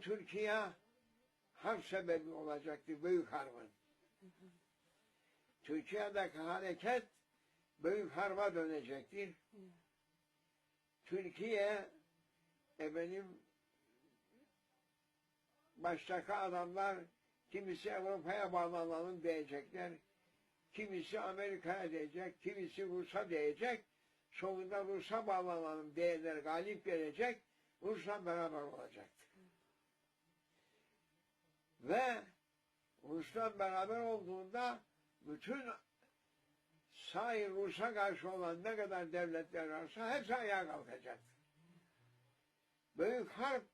Türkiye harp sebebi olacaktır, büyük harbın. Türkiye'deki hareket büyük harba dönecektir. Türkiye efendim baştaki adamlar kimisi Avrupa'ya bağlanalım diyecekler. Kimisi Amerika'ya diyecek, kimisi Rus'a diyecek. Sonunda Rus'a bağlanalım diyenler galip gelecek. Rus'la beraber olacaktır. Ve Rus'la beraber olduğunda bütün sahi Rus'a karşı olan ne kadar devletler varsa hepsi ayağa kalkacaktır. Büyük harp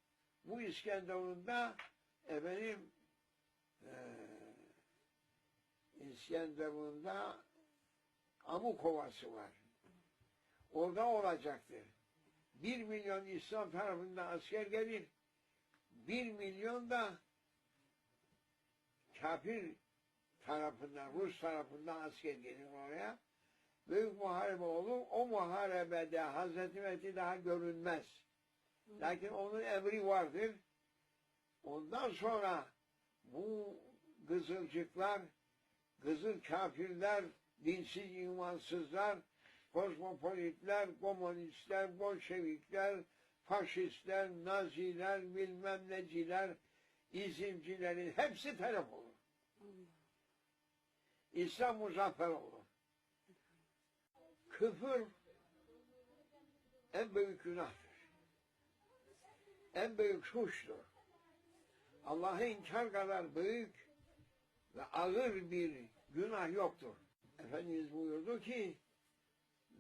bu İskenderun'da efendim eee İskenderun'da Amukovası var. Orada olacaktır. Bir milyon İslam tarafından asker gelir. Bir milyon da kafir tarafından, Rus tarafından asker gelir oraya. Büyük muharebe olur. O muharebede Hazreti Mehdi daha görünmez. Lakin onun emri vardır. Ondan sonra bu kızılcıklar, kızıl kafirler, dinsiz imansızlar, kozmopolitler, komünistler, bolşevikler, faşistler, naziler, bilmem neciler, izimcilerin hepsi telef olur. İslam muzaffer olur. Küfür en büyük günahtır. En büyük suçtur. Allah'ı inkar kadar büyük ve ağır bir günah yoktur. Efendimiz buyurdu ki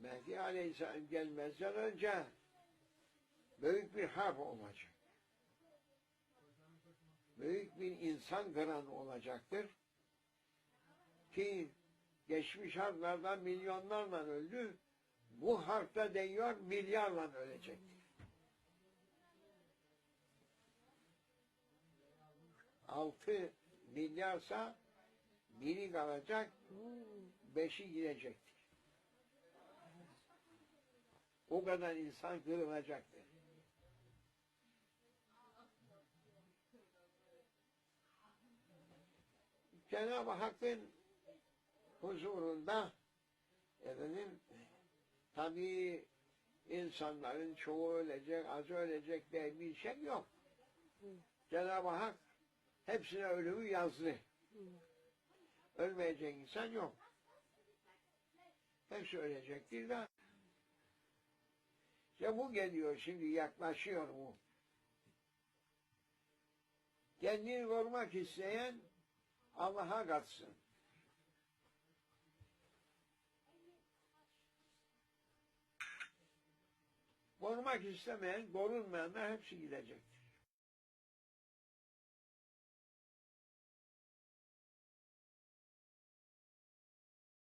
Mehdi Aleyhisselam gelmezden önce büyük bir harp olacak. Büyük bir insan kıranı olacaktır. Ki geçmiş harplardan milyonlarla öldü. Bu harpta deniyor milyarla ölecektir. Altı milyarsa biri kalacak, beşi gidecektir. O kadar insan kırılacaktır. Cenab-ı Hakk'ın huzurunda efendim tabii insanların çoğu ölecek, az ölecek diye bir şey yok. Cenab-ı Hak hepsine ölümü yazdı. Ölmeyecek insan yok. Hepsi ölecektir de. İşte bu geliyor şimdi yaklaşıyor bu. Kendini korumak isteyen Allah'a katsın. Korumak istemeyen, korunmayanlar hepsi gidecektir.